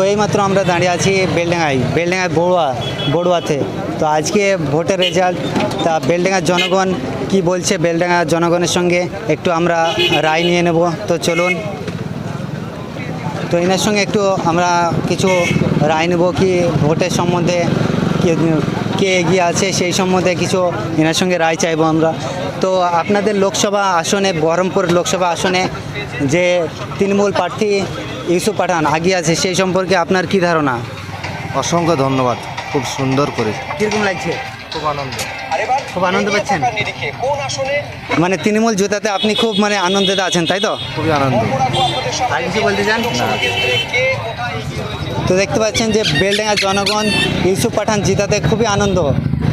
তো এইমাত্র আমরা দাঁড়িয়ে আছি বেলডাঙ্গায় বেলডাঙ্গায় বড়ুয়া, বড়ুয়াতে। তো আজকে ভোটের রেজাল্ট তা বেলডাঙ্গার জনগণ কি বলছে? বেলডাঙ্গার জনগণের সঙ্গে একটু আমরা রায় নিয়ে নেব। তো চলুন। তো এনার সঙ্গে একটু আমরা কিছু রায় নেব কি ভোটের সম্বন্ধে কে এগিয়ে আছে সেই সম্বন্ধে কিছু এনার সঙ্গে রায় চাইব আমরা। তো আপনাদের লোকসভা আসনে, বহরমপুর লোকসভা আসনে যে তৃণমূল প্রার্থী ইউসুফ পাঠান আগে আছে সেই সম্পর্কে আপনার কি ধারণা? অসংখ্য ধন্যবাদ খুব সুন্দর করে। কীরকম লাগছে? খুব আনন্দ। খুব আনন্দ পাচ্ছেন? মানে তৃণমূল জুতাতে আপনি খুব মানে আনন্দিত আছেন তাই তো? খুবই আনন্দ। আর কিছু বলতে চান? তো দেখতে পাচ্ছেন যে বেলডাঙ্গার জনগণ ইউসুফ পাঠান জিতাতে খুবই আনন্দ।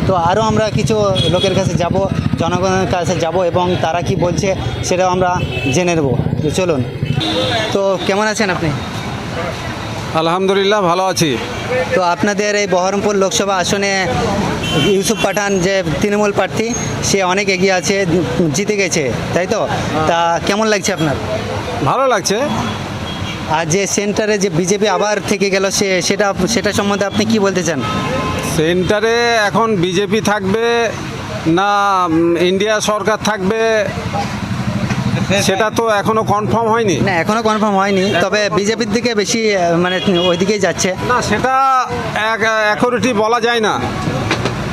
তো আরও আমরা কিছু লোকের কাছে যাব জনগণের কাছে যাব এবং তারা কি বলছে সেটাও আমরা জেনে নেব। তো চলুন। তো কেমন আছেন আপনি? আলহামদুলিল্লাহ ভালো আছি। তো আপনাদের এই বহরমপুর লোকসভা আসনে ইউসুফ পাঠান যে তৃণমূল প্রার্থী সে অনেক এগিয়ে আছে জিতে গেছে তাই তো? তা কেমন লাগছে আপনার? ভালো লাগছে। আর যে সেন্টারে যে বিজেপি আবার থেকে গেল সে সেটা সেটা সম্বন্ধে আপনি কি বলতে চান? সেন্টারে এখন বিজেপি থাকবে না ইন্ডিয়া সরকার থাকবে সেটা তো এখনও কনফার্ম হয়নি। না এখনও কনফার্ম হয়নি তবে বিজেপির দিকে বেশি মানে ওই দিকেই যাচ্ছে। না সেটা অ্যাকোরিটি বলা যায় না।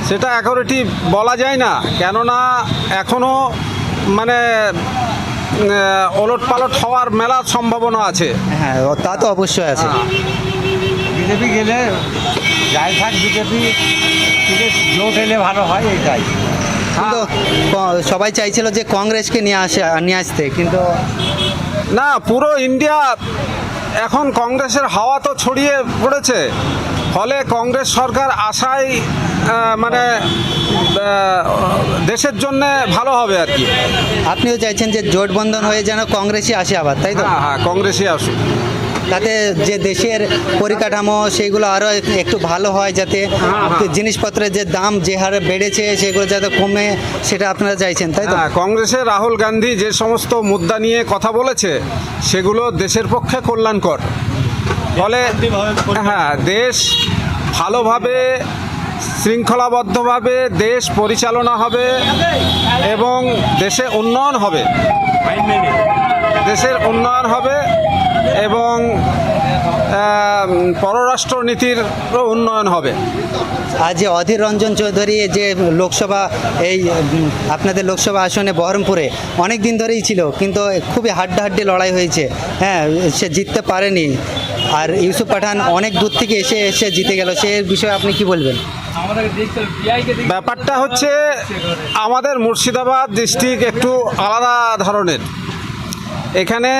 সেটা অ্যাকোরিটি বলা যায় না কেননা এখনও মানে ওলট পালট হওয়ার মেলার সম্ভাবনা আছে। হ্যাঁ ও- তা তো অবশ্যই আছে। বিজেপি গেলে যাই থাক বিজেপি থেকে জোট এলে ভালো হয় এইটাই। কিন্তু সবাই চাইছিল যে কংগ্রেসকে নিয়ে আসে নিয়ে আসতে কিন্তু না পুরো ইন্ডিয়া এখন কংগ্রেসের হাওয়া তো ছড়িয়ে পড়েছে। ফলে কংগ্রেস সরকার আশায় মানে দেশের জন্য ভালো হবে আর কি। আপনিও চাইছেন যে জোটবন্ধন হয়ে যেন কংগ্রেসই আসে আবার তাই তো? হ্যাঁ হ্যাঁ কংগ্রেসই আসুক। তাতে যে দেশের পরিকাঠামো সেইগুলো আরও একটু ভালো হয় যাতে জিনিসপত্রের যে দাম যে হারে বেড়েছে সেগুলো যাতে কমে সেটা আপনারা চাইছেন তাই তো? হ্যাঁ কংগ্রেসের রাহুল গান্ধী যে সমস্ত মুদ্রা নিয়ে কথা বলেছে সেগুলো দেশের পক্ষে কল্যাণকর। ফলে হ্যাঁ দেশ ভালোভাবে শৃঙ্খলাবদ্ধভাবে দেশ পরিচালনা হবে এবং দেশে উন্নয়ন হবে। দেশের উন্নয়ন হবে এবং পররাষ্ট্র নীতিরও উন্নয়ন হবে। আজ যে অধীর রঞ্জন চৌধুরী যে লোকসভা এই আপনাদের লোকসভা আসনে বহরমপুরে অনেক দিন ধরেই ছিল কিন্তু খুবই হাড্ডাহাড্ডি লড়াই হয়েছে। হ্যাঁ সে জিততে পারেনি। আর ইউসুফ পাঠান অনেক দূর থেকে এসে এসে জিতে গেল। সে বিষয়ে আপনি কি বলবেন? ব্যাপারটা হচ্ছে আমাদের মুর্শিদাবাদ ডিস্ট্রিক্ট একটু আলাদা ধরনের। এখানে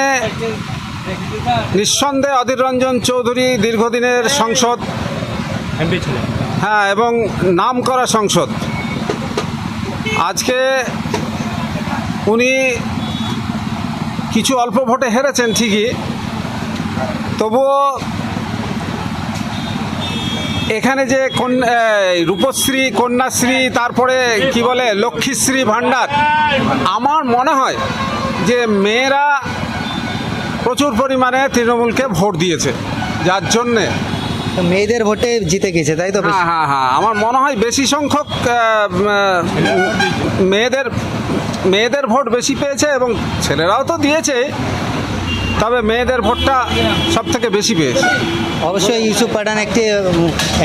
নিঃসন্দেহে অধীর রঞ্জন চৌধুরী দীর্ঘদিনের সংসদ। হ্যাঁ এবং নাম করা সংসদ। আজকে উনি কিছু অল্প ভোটে হেরেছেন ঠিকই তবুও এখানে যে কন- এই রূপশ্রী কন্যাশ্রী তারপরে কি বলে লক্ষ্মীশ্রী ভাণ্ডার আমার মনে হয় যে মেয়েরা প্রচুর পরিমাণে তৃণমূলকে ভোট দিয়েছে যার জন্যে মেয়েদের ভোটে জিতে গেছে তাই তো হ্যাঁ হ্যাঁ হ্যাঁ আমার মনে হয় বেশি সংখ্যক মেয়েদের মেয়েদের ভোট বেশি পেয়েছে এবং ছেলেরাও তো দিয়েছে। তবে মেয়েদের ভোটটা সব থেকে বেশি পেয়েছে। অবশ্যই ইউসুফ পাঠান একটি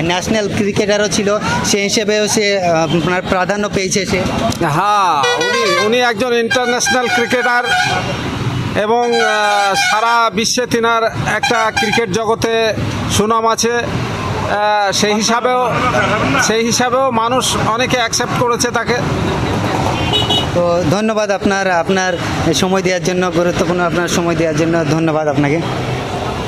ন্যাশনাল ক্রিকেটারও ছিল সেই হিসেবেও সে আপনার প্রাধান্য পেয়েছে সে। হ্যাঁ উনি উনি একজন ইন্টারন্যাশনাল ক্রিকেটার এবং সারা বিশ্বে তিনার একটা ক্রিকেট জগতে সুনাম আছে। সেই হিসাবেও সেই হিসাবেও মানুষ অনেকে অ্যাকসেপ্ট করেছে তাকে। তো ধন্যবাদ আপনার আপনার সময় দেওয়ার জন্য, গুরুত্বপূর্ণ আপনার সময় দেওয়ার জন্য ধন্যবাদ আপনাকে।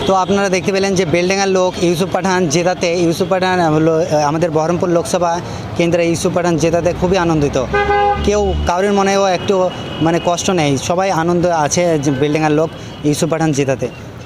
তো আপনারা দেখতে পেলেন যে বেলডাঙ্গার লোক ইউসুফ পাঠান জেতাতে, ইউসুফ পাঠান হলো আমাদের বহরমপুর লোকসভা কেন্দ্রে ইউসুফ পাঠান জেতাতে খুবই আনন্দিত। কেউ কারোর মনেও একটু মানে কষ্ট নেই, সবাই আনন্দ আছে বেলডাঙ্গার লোক ইউসুফ পাঠান জেতাতে।